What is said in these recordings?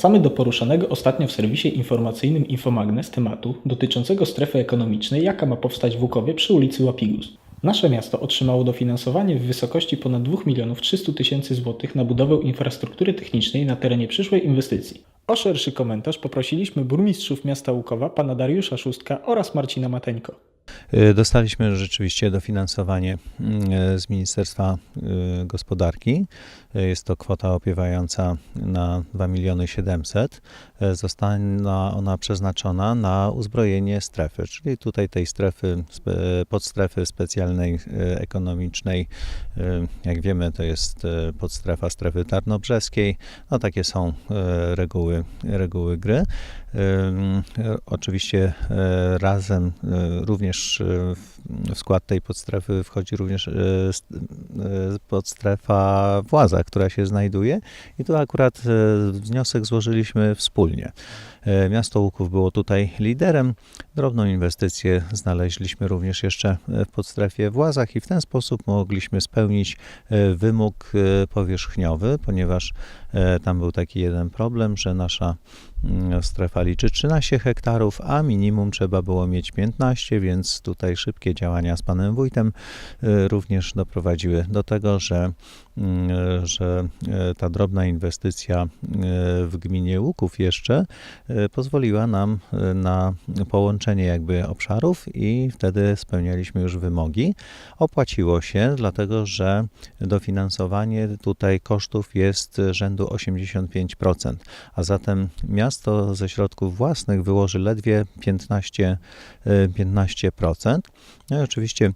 Wracamy do poruszanego ostatnio w serwisie informacyjnym Infomagnes tematu dotyczącego strefy ekonomicznej, jaka ma powstać w Łukowie przy ulicy Łapigus. Nasze miasto otrzymało dofinansowanie w wysokości ponad 2 milionów 300 tysięcy złotych na budowę infrastruktury technicznej na terenie przyszłej inwestycji. O szerszy komentarz poprosiliśmy burmistrzów miasta Łukowa, pana Dariusza Szóstka oraz Marcina Mateńko. Y, Dostaliśmy rzeczywiście dofinansowanie mm, z Ministerstwa y, Gospodarki. Y, Jest to kwota opiewająca na 2 miliony 700. Y, Zostanie ona przeznaczona na uzbrojenie strefy, czyli tutaj tej strefy, podstrefy specjalnej ekonomicznej. Jak wiemy, to jest podstrefa strefy tarnobrzeskiej. No takie są reguły, reguły gry. Oczywiście razem e, również e, w skład tej podstrefy wchodzi również e, e, podstrefa Właza, która się znajduje i tu akurat wniosek złożyliśmy wspólnie. Miasto Łuków było tutaj liderem. Drobną inwestycję znaleźliśmy również jeszcze w podstrefie Włazach i w ten sposób mogliśmy spełnić wymóg powierzchniowy, ponieważ tam był taki jeden problem, że nasza mm, strefa liczy 13 hektarów, a minimum trzeba było mieć 15, więc więc tutaj szybkie działania z panem wójtem y, również doprowadziły do tego, że, y, że y, ta drobna inwestycja w gminie Łuków jeszcze pozwoliła nam na połączenie jakby obszarów i wtedy spełnialiśmy już wymogi. Opłaciło się, dlatego że dofinansowanie tutaj kosztów jest rzędu 85%, a zatem miasto ze środków własnych wyłoży ledwie 15, 15 12%. No i oczywiście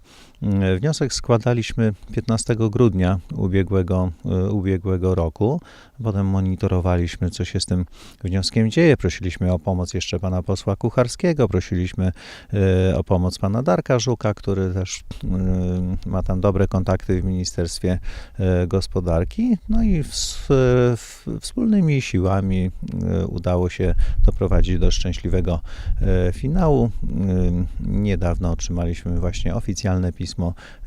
wniosek składaliśmy 15 grudnia ubiegłego, e, ubiegłego roku. Potem monitorowaliśmy, co się z tym wnioskiem dzieje. Prosiliśmy o pomoc jeszcze pana posła Kucharskiego, prosiliśmy e, o pomoc pana Darka Żuka, który też e, ma tam dobre kontakty w Ministerstwie Gospodarki. No i w, w, wspólnymi siłami udało się doprowadzić do szczęśliwego finału. Niedawno otrzymaliśmy właśnie oficjalne pismo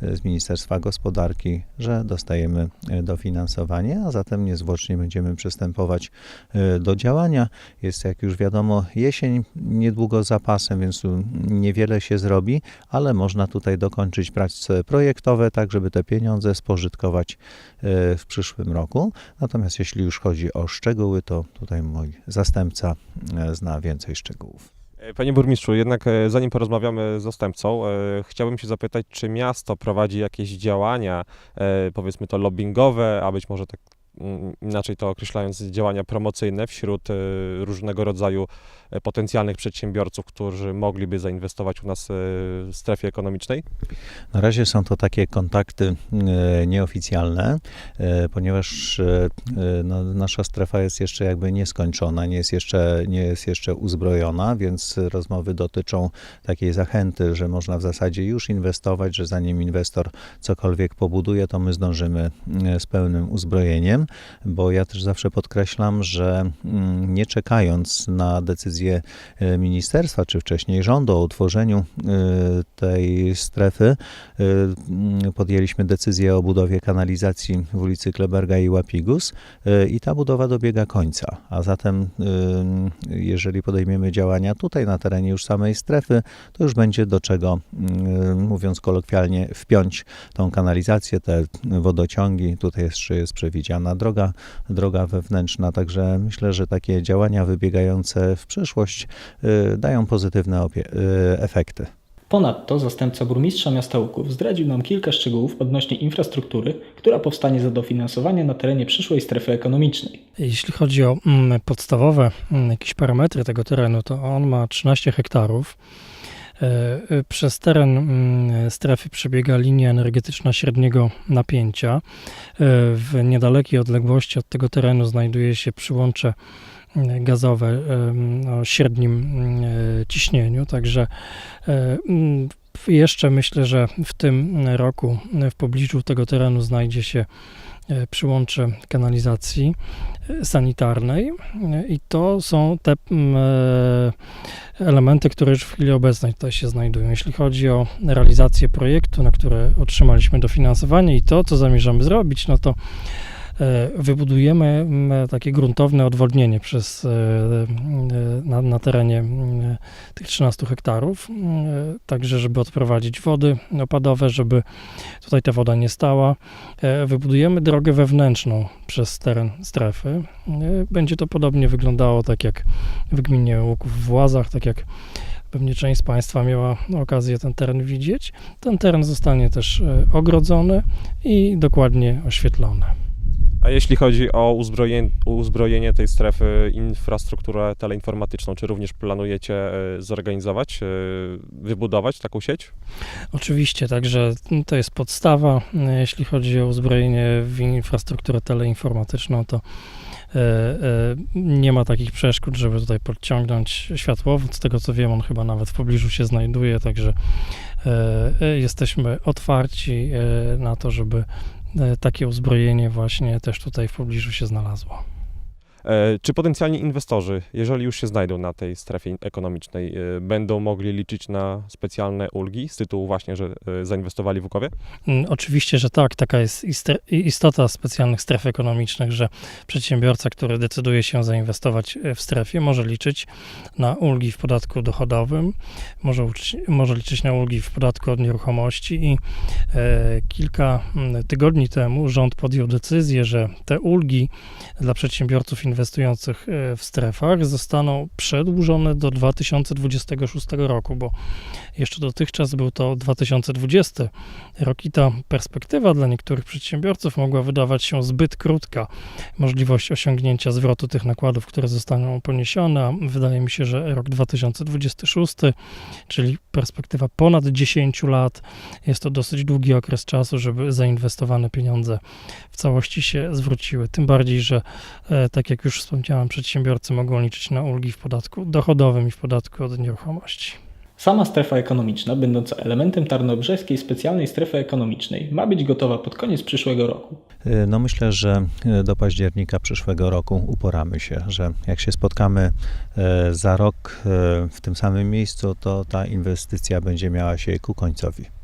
e, z Ministerstwa Gospodarki, że dostajemy e, dofinansowanie, a zatem niezwłocznie będziemy przystępować e, do działania. Jest, jak już wiadomo, jesień niedługo za pasem, więc tu niewiele się zrobi, ale można tutaj dokończyć prace projektowe, tak żeby te pieniądze spożytkować w przyszłym roku. Natomiast jeśli już chodzi o szczegóły, to tutaj mój zastępca zna więcej szczegółów. E, Panie burmistrzu, jednak e, zanim porozmawiamy z zastępcą, e, chciałbym się zapytać, czy miasto prowadzi jakieś działania, powiedzmy to lobbyingowe, a być może tak inaczej to określając, działania promocyjne wśród e, różnego rodzaju e, potencjalnych przedsiębiorców, którzy mogliby zainwestować u nas e, w strefie ekonomicznej? Na razie są to takie kontakty nieoficjalne, ponieważ no, nasza strefa jest jeszcze jakby nieskończona, nie jest jeszcze, nie jest jeszcze uzbrojona, więc rozmowy dotyczą takiej zachęty, że można w zasadzie już inwestować, że zanim inwestor cokolwiek pobuduje, to my zdążymy z pełnym uzbrojeniem, bo ja też zawsze podkreślam, że mm, nie czekając na decyzję e, ministerstwa, czy wcześniej rządu o utworzeniu e, tej strefy, y, mm, podjęliśmy decyzję o budowie kanalizacji w ulicy Kleberga i Łapigus i ta budowa dobiega końca. A zatem, jeżeli podejmiemy działania tutaj na terenie już samej strefy, to już będzie do czego, y, mówiąc kolokwialnie, wpiąć tą kanalizację, te wodociągi. Tutaj jeszcze jest przewidziana droga, droga wewnętrzna, także myślę, że takie działania wybiegające w przyszłość y, dają pozytywne opie- y, efekty. Ponadto zastępca burmistrza miasta Łuków zdradził nam kilka szczegółów odnośnie infrastruktury, która powstanie za dofinansowanie na terenie przyszłej strefy ekonomicznej. Jeśli chodzi o mm, podstawowe mm, jakieś parametry tego terenu, to on ma 13 hektarów. E, e, Przez teren mm, strefy przebiega linia energetyczna średniego napięcia. E, W niedalekiej odległości od tego terenu znajduje się przyłącze mm, gazowe em, o średnim mm, ciśnieniu, także mm, jeszcze myślę, że w tym roku w pobliżu tego terenu znajdzie się e, przyłącze kanalizacji e, sanitarnej e, i to są te elementy, które już w chwili obecnej tutaj się znajdują. Jeśli chodzi o realizację projektu, na które otrzymaliśmy dofinansowanie i to, co zamierzamy zrobić, no to wybudujemy m, takie gruntowne odwodnienie przez, e, e, na, na terenie m, tych 13 hektarów, także żeby odprowadzić wody opadowe, żeby tutaj ta woda nie stała. E, Wybudujemy drogę wewnętrzną przez teren strefy. E, Będzie to podobnie wyglądało tak jak w gminie Łuków w Łazach, tak jak pewnie część z Państwa miała okazję ten teren widzieć. Ten teren zostanie też e, ogrodzony i dokładnie oświetlony. Jeśli chodzi o uzbrojenie, uzbrojenie tej strefy, infrastrukturę teleinformatyczną, czy również planujecie e, zorganizować, e, wybudować taką sieć? Oczywiście, także to jest podstawa. Jeśli chodzi o uzbrojenie w infrastrukturę teleinformatyczną, to e, nie ma takich przeszkód, żeby tutaj podciągnąć światłowód. Z tego co wiem, on chyba nawet w pobliżu się znajduje, także jesteśmy otwarci na to, żeby takie uzbrojenie właśnie też tutaj w pobliżu się znalazło. E, Czy potencjalni inwestorzy, jeżeli już się znajdą na tej strefie ekonomicznej, e, będą mogli liczyć na specjalne ulgi z tytułu właśnie, że e, zainwestowali w Łukowie? Mm, Oczywiście, że tak. Taka jest istota specjalnych stref ekonomicznych, że przedsiębiorca, który decyduje się zainwestować w strefie, może liczyć na ulgi w podatku dochodowym, może, może liczyć na ulgi w podatku od nieruchomości i e, kilka mm, tygodni temu rząd podjął decyzję, że te ulgi dla przedsiębiorców inwestujących e, w strefach zostaną przedłużone do 2026 roku, bo jeszcze dotychczas był to 2020 rok i ta perspektywa dla niektórych przedsiębiorców mogła wydawać się zbyt krótka. Możliwość osiągnięcia zwrotu tych nakładów, które zostaną poniesione, a wydaje mi się, że rok 2026, czyli perspektywa ponad 10 lat, jest to dosyć długi okres czasu, żeby zainwestowane pieniądze w całości się zwróciły. Tym bardziej, że e, tak jak już wspomniałem, przedsiębiorcy mogą liczyć na ulgi w podatku dochodowym i w podatku od nieruchomości. Sama strefa ekonomiczna, będąca elementem Tarnobrzeskiej specjalnej strefy ekonomicznej, ma być gotowa pod koniec przyszłego roku. Y, No myślę, że y, do października przyszłego roku uporamy się, że jak się spotkamy y, za rok w tym samym miejscu, to ta inwestycja będzie miała się ku końcowi.